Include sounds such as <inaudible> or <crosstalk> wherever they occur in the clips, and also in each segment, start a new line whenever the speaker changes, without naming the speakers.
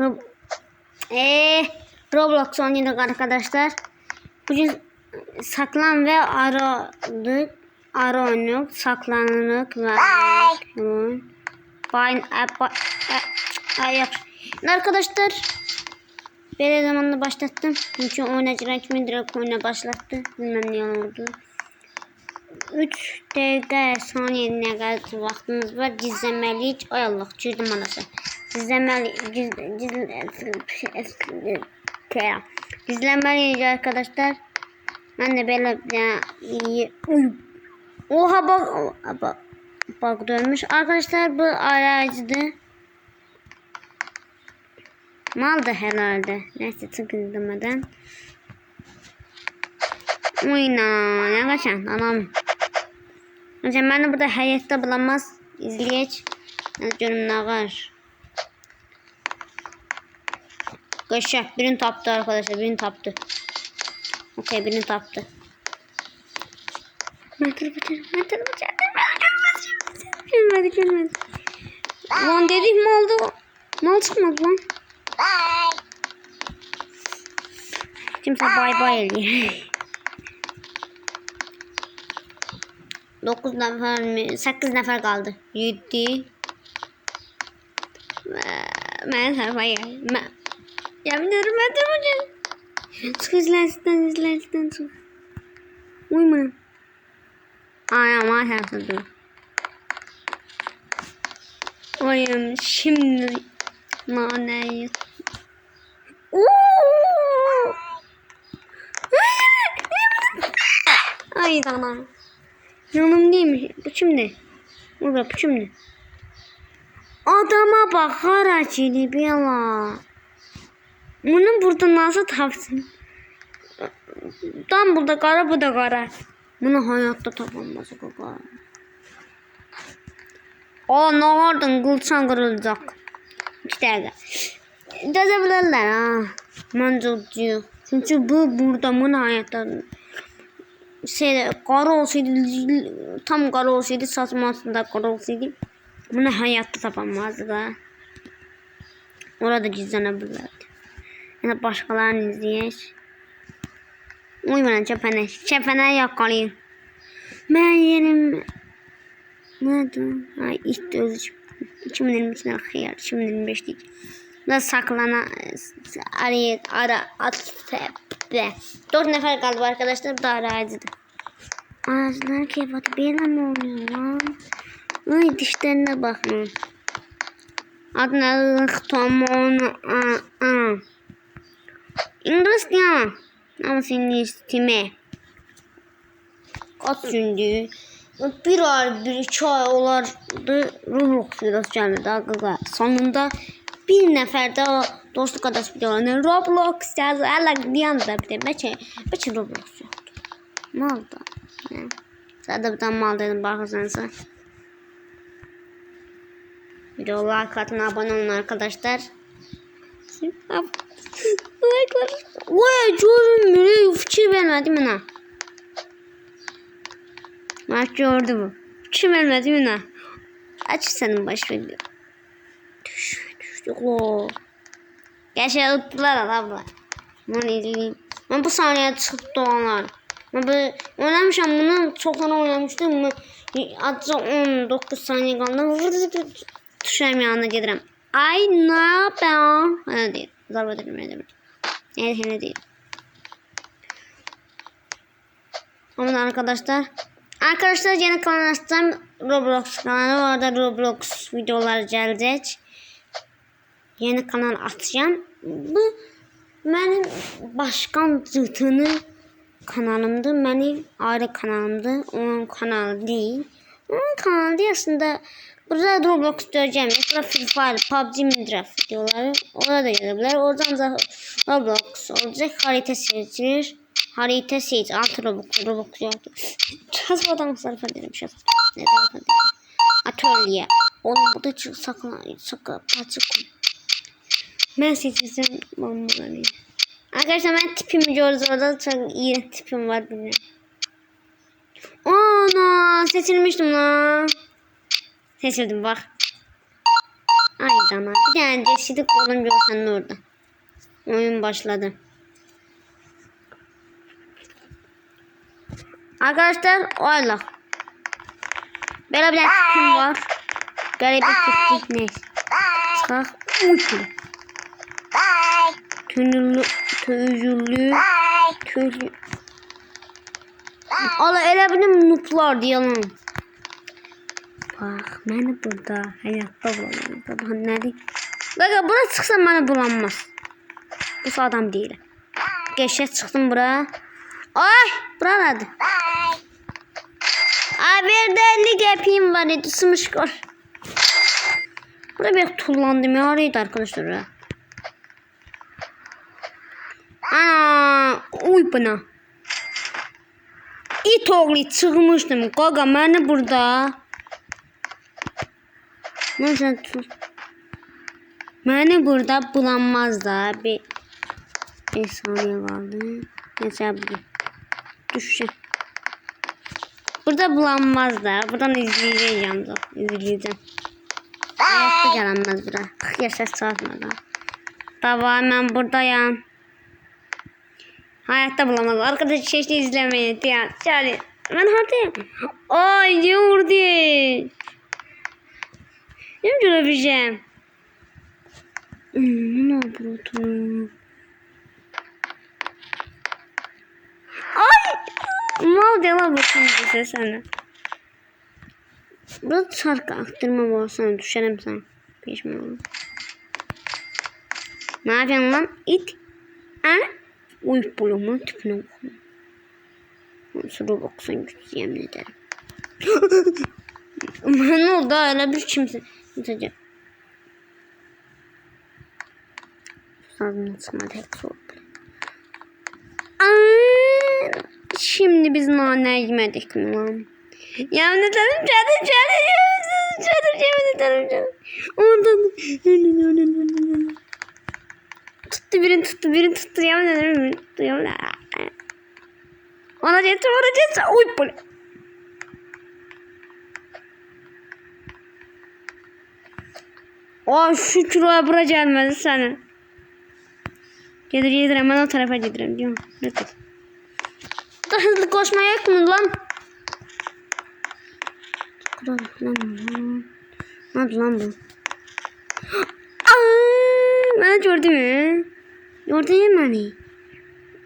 Rob Eee Roblox oynadık arkadaşlar. Bugün saklan ve aradık. Ara oynuyoruz. Saklanırık ve Bye. Bye. Arkadaşlar Böyle zamanla başlattım. Çünkü oynayıcılar kimi direkt oyuna başlattı. Bilmem ne oldu. 3 dakika saniye ne kadar vaktimiz var. Gizlemelik. Ay Allah girdim anası. Gizlemeli. Giz, giz, Gizlemeliyiz arkadaşlar. De böyle ya, Oha bak bak bak dönmüş. Arkadaşlar bu aracıydı. Maldı herhalde. Neyse tıkılmadan. Oyna. Ne kaçan anam. Hocam beni burada hayatta bulamaz. Diyorum ne var. Kaşa. Birini taptı arkadaşlar. Birini taptı. Okey birini taptı. Metal bıçak. Metal bıçak. Görmedi görmedi. Lan dedik mi oldu? Mal çıkmadı lan.
Bye.
Kimse bay bay ediyor. 9 nefer mi? 8 nefer kaldı. 7 Ben tarafa gel. Ben... Ya biliyorum ben durmayacağım. Çık izlersin izlersin çık. Uyma. Ay ama sen dur. Oyum şimdi naneyi. Ay tamam. Yanım değilmiş. Bu şimdi. Burada bu şimdi. Adama bak haracını bir ala. Bunu burada nasıl tapsın? Tam burada kara bu da kara. Bunu hayatta tapamaz o kara. Aa ne vardın kılçan kırılacak. İki dakika. Yazabilirler ha. Mancılcı. Çünkü bu burada bunu hayatta şey kara olsaydı tam kara olsaydı satmasında kara olsaydı bunu hayatta tapamazdı da. Orada gizlenebilirdi. Ya da başkalarını izleyir. Uyumadan çepene. Çepene yakalayın. Ben yerim. Nerede? Ha işte özü. 2023'den xeyir. 2025 değil. Da saklana araya ara at be. Dört nefer kaldı arkadaşlar. Bu da aracıydı. Ağzına kebat böyle mi oluyor lan? Ay dişlerine bakın. Adına a. İngiliz ya. Ama senin istime. Kaç gündü? Bir ay bir iki ay olardı Roblox videosu gelmedi arkadaşlar. Sonunda bir nefer daha dostluk adası videolarını Roblox. Hala bir anda bir de beçe, beçe Roblox yoktu. Ne oldu? Ne? Zaten bir tane mal dedim bakarsanız. Videolar katına abone olun arkadaşlar. <laughs> Like'lar. Vay çocuğum bile fikir vermedi mi ne? Bak gördü bu. Fikir vermedi mi ne? Aç senin baş video. Düştü o. Gerçi unuttular abla. Bunu izleyeyim. Ben bu sahneye çıktı onlar. Ben böyle oynamışım bunu çok ana oynamıştım. Azca 19 saniye kaldı. Tuşlarım yanına gelirim. Ay ne yapayım? Öyle değil. Zarf ederim öyle değil. Evet öyle değil. Ama arkadaşlar. Arkadaşlar yeni kanal açtım. Roblox kanalı. Orada Roblox videolar gelecek. Yeni kanal açacağım. Bu benim başkan zıtının kanalımdı. Benim ayrı kanalımdı. Onun kanalı değil. Onun kanalı değil aslında. Burada Roblox göreceğim. Burada Free Fire, PUBG, Minecraft videoları. Orada da görebilir. Oradan da Roblox olacak. Harita seçilir. Harita seç. Alt Roblox. Roblox yoktu. Çazmadan sarf ederim. Şaz. Ne sarf ederim. Atölye. Onun burada çık. Sakla. Parça koy. Ben seçeceğim. Bombaları. Arkadaşlar ben tipimi gördüm. Orada çok iyi tipim var benim. Ana seçilmiştim lan. Seçildim bak. Ay dana. Bir tane ceşitlik oğlum görsen orada. Oyun başladı. Arkadaşlar oyla. Böyle bir tipim var. Garip bir tiplik ne? Çıkak. Uyku. Tünürlü, tüyüllü, tüylü. Ala elə bilim nutlar deyəlim. Bax, məni burada həyatda bulanır. Bax, nədir? Qaqa, bura çıxsam məni bulanmaz. Bu adam deyil. Qəşə çıxdım bura. Ay, bura nədir? Ay, bir də 50 qəpiyim var idi, sımışqor. Burada bir tullandım ya, araydı arkadaşlar. Ana, uy buna. İt oğlu çıkmıştım. Gaga beni burada. Neyse tut. Beni burada bulanmaz da bir bir saniye kaldı. Neyse bir düşeceğim. Burada bulanmaz da. Buradan izleyeceğim. İzleyeceğim. Hayatta gelemez bura. 40 yaşa satmadan. Tamam ben buradayım. Hayatta bulamaz. Arkadaş çeşitli izlemeyin. Ya, yani ben hadi. Ay ne vurdu? Ne görebileceğim? Hmm, ne yapıyorsun? Ay! Mal diye lan bakayım bize sana. Burada şarkı aktırma sana düşerim sen. Pişman olma. Ne yapıyorsun lan? İt. Ha? Uy bulumun tipine bakma. Sonra baksan güç yemin ederim. <laughs> ne oldu öyle bir kimse. Gideceğim. Ağzımdan çıkmadı hep soğuk. Şimdi biz nane yemedik mi lan? Yemin ederim canım canım canım yemin ederim canım. Ondan tuttu birini tuttu birini tuttu yemin ederim tuttu yemin ederim. Ona getir ona getir. Uy bu. O şu kiloya bura gelmedi sana. Gelir gelir hemen o tarafa giderim diyorum. Lütfen. Da hızlı koşmaya yok mu lan? Lan. Ne oldu lan bu? <gasps> Aa, ben gördüm Gördün mü beni?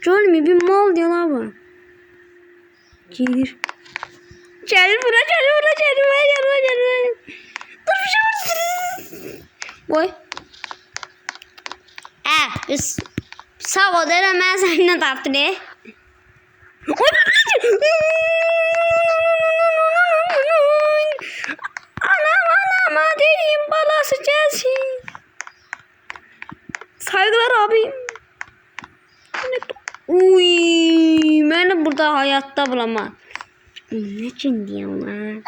Gördün mü? Bir mal diyorlar bu. Gelir. Gel bura gel bura gel bura gel bura gel bura. Dur bir şey var. Boy. Eh, biz sağ ol dedim ben seninle ne? Anam anam dedim balası gelsin. Saygılar abim. Uy, beni burada hayatta bulamam. Ne için diyorlar?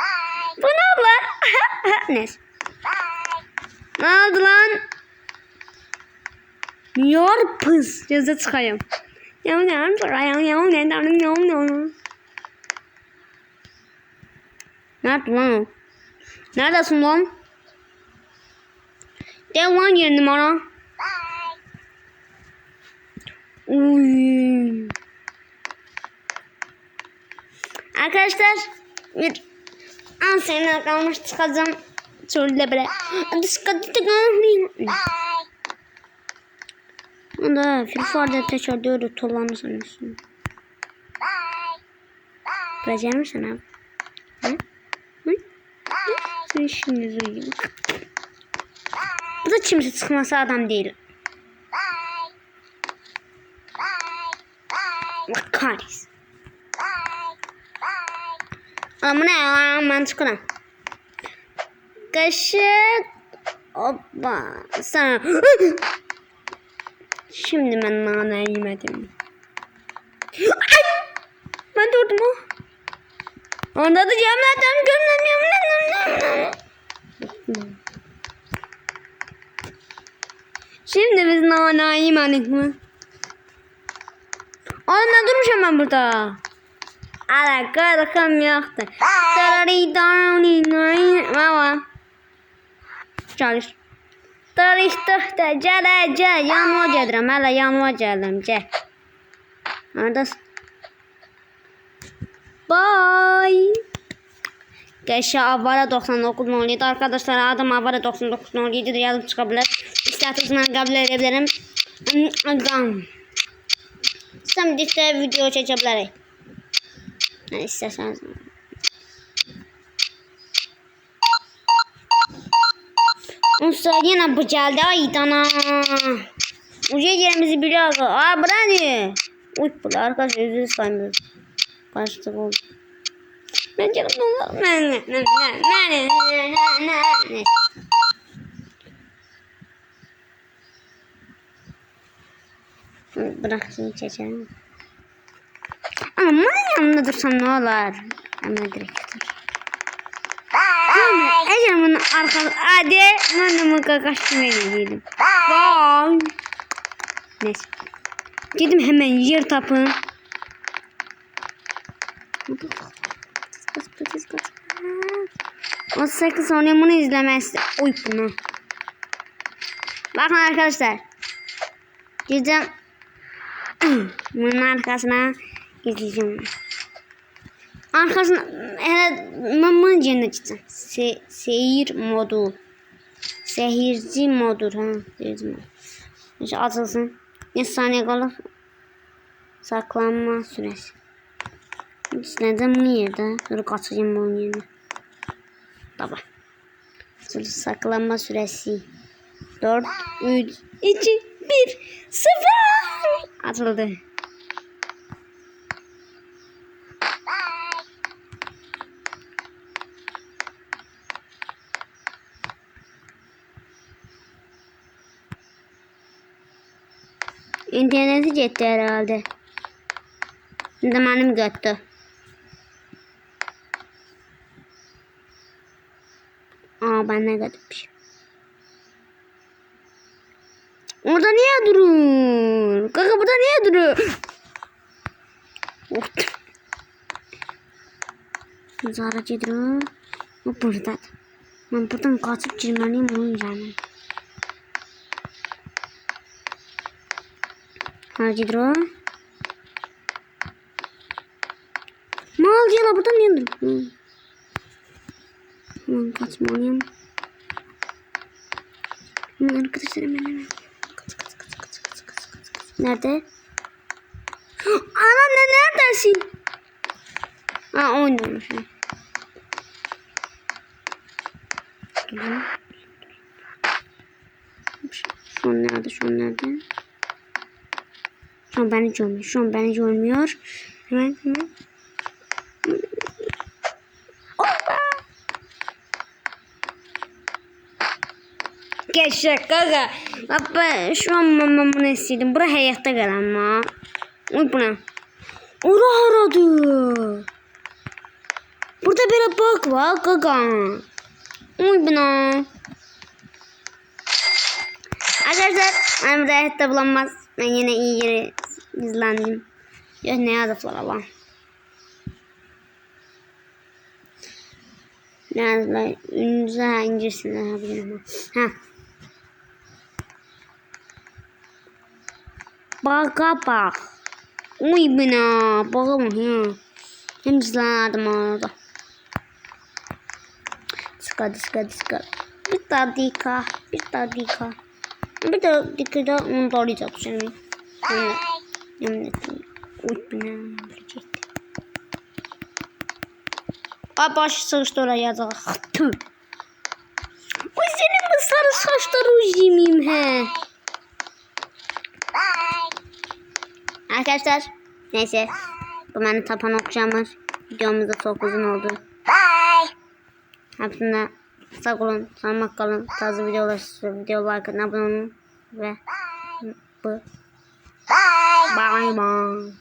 Bu ne lan? <laughs> Neyse. Ne oldu lan? Yor pız. Yazı çıkayım. Yav yav yav yav ne tanım yav yav. Nerede lan o? Neredesin lan? Gel lan yerine bana. Uy. Arkadaşlar bir an seninle kalmış çıkacağım. Şöyle böyle. Dikkatli kalmayın. Da Filfar'da tekrar diyordu tolanı sanıyorsun. Bırakacak mısın abi? Hı? Hı? Sen şimdi zuyum. Bu da kimse çıkması adam değil. Allah kahretsin. Ne ya? Ben çıkıram. Kaşık. Hoppa. Sana. Şimdi ben nane yemedim. Ay! Ben durdum o. Onda da yemedim. Gömlem yemedim. Şimdi biz nane yemedik mi? Oğlum ben durmuşum ben burada. Ala korkum yoktu. Dari dari dari. Baba. Çalış. Darıştıqda gələcək, yanıma gedirəm, hələ yanıma gəlirəm, gəl. Nərdəsən? Bay. Qəşə Avara 9907 arkadaşlar adım Avara 9907 yazıb çıxa bilər. İstəyirsiniz mən qəbul edə bilərəm. Qam bir de video çekebilirim. Ne isterseniz. Usta yine bu geldi ay dana. Uca yerimizi biliyor. Aa bura ne? Uy bu arkadaşlar yüzü saymıyoruz. Başlık oldu. Ben canım ne? Ne ne ne ne ne ne ne ne Bıraksın çeçelim. Ama yanımda dursam ne olur? Ama direkt dur. Ama Ece'min arka... Hadi ben de muka kaçtırmaya gidelim. Bye. Neyse. Gidim hemen yer tapın. Kaç kaç kaç. 38 saniye bunu izlemezse. Oy bunu. Bakın arkadaşlar. Gideceğim. <clears throat> Bunun arkasına gideceğim. Arkasına ben bunun yerine gideceğim. Se, seyir modu. Sehirci modur ha. Seyirci modu. İşte açılsın. Ne saniye kalır? Saklanma süresi. İstədim bu yerdə. Dur qaçacağım bunun yerinə. Baba. Saklanma süresi. 4 3 2 bir, sıfır atıldı. İnterneti gitti herhalde. Zamanım götü. Aa ben ne kadar. durun. Kanka burada niye durun? Ot. Oh. Zara mampu tak burada. Ben cuman kaçıp mau jangan canım. Hadi mau jalan berani ya dulu niye semuanya. Mau kaçmalıyım. kita arkadaşlar hemen. Nerede? Anam ne neredesin? Ha oynuyormuş. Şu an nerede? Şu an nerede? Şu an beni görmüyor. Şu an beni görmüyor. Hemen hemen. Gaga. Bak ben şu an ben bunu istedim. Bura hayatta gel ama. Uy bu ne? Ora aradı. Burada bir bak var gaga. Uy bu ne? Arkadaşlar ben burada hayatta bulamaz. Ben yine iyi yere izlendim. Ya ne yazıklar Allah. Ne yazıklar? Ünlüze hangisini yapabilirim? Ha. Baka bak. Uy bina. Baka mı ya? Hem izledim orada. Sıkadı sıkadı sıkadı. Bir dakika. Bir dakika. Bir dakika onu doğrayacağım şimdi. Yani, yemin ettim. Uy bina. Ay baş sıçtı oraya yazık. Uy senin bu sarı saçları uzayayım he. Arkadaşlar neyse bu benim tapan okuyacağımız videomuz da çok uzun oldu. Hepsinde sağ olun, sağlık kalın. Taze videolar, videolar abone olun ve bu. Bye bye.